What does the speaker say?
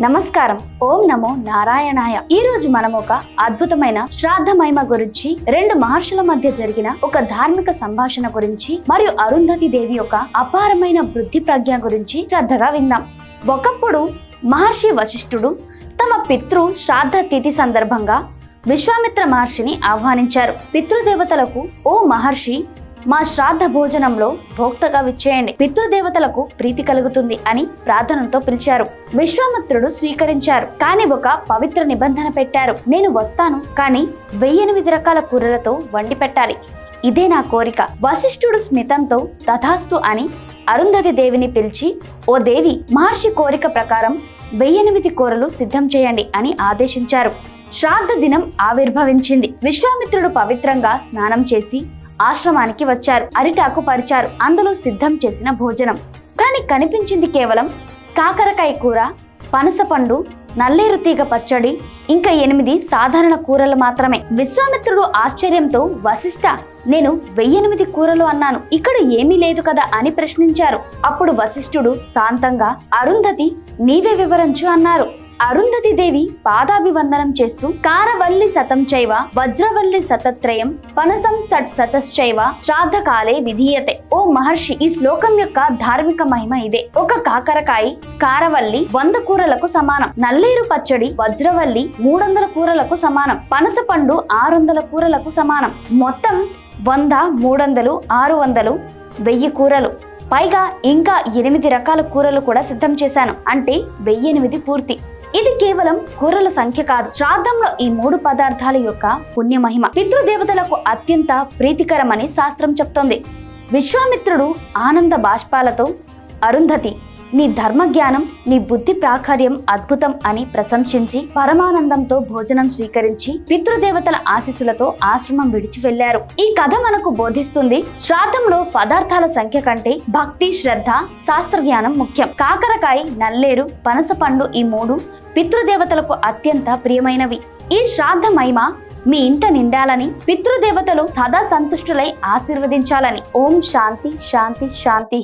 నమస్కారం. ఓం నమో నారాయణాయ. ఈ రోజు మనం ఒక అద్భుతమైన శ్రాద్ధ మహిమ గురించి రెండు మహర్షుల మధ్య జరిగిన ఒక ధార్మిక సంభాషణ గురించి మరియు అరుంధతి దేవి యొక్క అపారమైన బుద్ధి ప్రజ్ఞ గురించి శ్రద్ధగా విందాం. ఒకప్పుడు మహర్షి వశిష్ఠుడు తమ పితృ శ్రాద్ధ తిథి సందర్భంగా విశ్వామిత్ర మహర్షిని ఆహ్వానించారు. పితృదేవతలకు ఓ మహర్షి మా శ్రాద్ధ భోజనంలో భోక్తగా విచ్చేయండి. పితృదేవతలకు ప్రీతి కలుగుతుంది అని ప్రార్థనతో పిలిచారు. విశ్వామిత్రుడు స్వీకరించారు. కానీ ఒక పవిత్ర నిబంధన పెట్టారు. నేను వస్తాను కానీ వెయ్యెనిమిది రకాల కూరలతో వండి పెట్టాలి. ఇదే నా కోరిక. వశిష్ఠుడు స్మితంతో తథాస్తు అని అరుంధతి దేవిని పిలిచి ఓ దేవి మహర్షి కోరిక ప్రకారం వెయ్యెనిమిది కూరలు సిద్ధం చేయండి అని ఆదేశించారు. శ్రాద్ధ దినం ఆవిర్భవించింది. విశ్వామిత్రుడు పవిత్రంగా స్నానం చేసి ఆశ్రమానికి వచ్చారు. అరిటాకు పరిచారు. అందులో సిద్ధం చేసిన భోజనం. కానీ కనిపించింది కేవలం కాకరకాయ కూర పనసపండు నల్లేరు తీగ పచ్చడి ఇంకా ఎనిమిది సాధారణ కూరలు మాత్రమే. విశ్వామిత్రుడు ఆశ్చర్యంతో వశిష్ట నేను వెయ్యెనిమిది కూరలు అన్నాను. ఇక్కడ ఏమీ లేదు కదా అని ప్రశ్నించారు. అప్పుడు వశిష్ఠుడు శాంతంగా అరుంధతి నీవే వివరించు అన్నారు. అరుంధతి దేవి పాదాభివందనం చేస్తూ కారవల్లి సతం చైవ వజ్రవల్లి సతత్రయం పనసం సట్ సతశ్చైవ శ్రాద్ధకాలే విధీయతే. ఓ మహర్షి ఈ శ్లోకం యొక్క ధార్మిక మహిమ ఇదే. ఒక కాకరకాయ కారవల్లి వంద కూరలకు సమానం. నల్లేరు పచ్చడి వజ్రవల్లి మూడొందల కూరలకు సమానం. పనస పండు ఆరు వందల కూరలకు సమానం. మొత్తం వంద మూడొందలు ఆరు వందలు వెయ్యి కూరలు. పైగా ఇంకా ఎనిమిది రకాల కూరలు కూడా సిద్ధం చేశాను. అంటే వెయ్యి ఎనిమిది పూర్తి. ఇది కేవలం కూరల సంఖ్య కాదు. శ్రాద్ధంలో ఈ మూడు పదార్థాల యొక్క పుణ్యమహిమ పితృదేవతలకు అత్యంత ప్రీతికరమని శాస్త్రం చెప్తోంది. విశ్వామిత్రుడు ఆనంద బాష్పాలతో అరుంధతి నీ ధర్మజ్ఞానం నీ బుద్ధి ప్రాకార్యం అద్భుతం అని ప్రశంసించి పరమానందంతో భోజనం స్వీకరించి పితృదేవతల ఆశీస్సులతో ఆశ్రమం విడిచి వెళ్ళారు ఈ కథ మనకు బోధిస్తుంది శ్రాద్ధంలో పదార్థాల సంఖ్య కంటే భక్తి శ్రద్ధ శాస్త్ర జ్ఞానం ముఖ్యం. కాకరకాయ నల్లేరు పనసపండు ఈ మూడు పితృదేవతలకు అత్యంత ప్రియమైనవి. ఈ శ్రాద్ధ మహిమ మీ ఇంట నిండాలని పితృదేవతలు సదా సంతుష్టులై ఆశీర్వదించాలని. ఓం శాంతి శాంతి శాంతి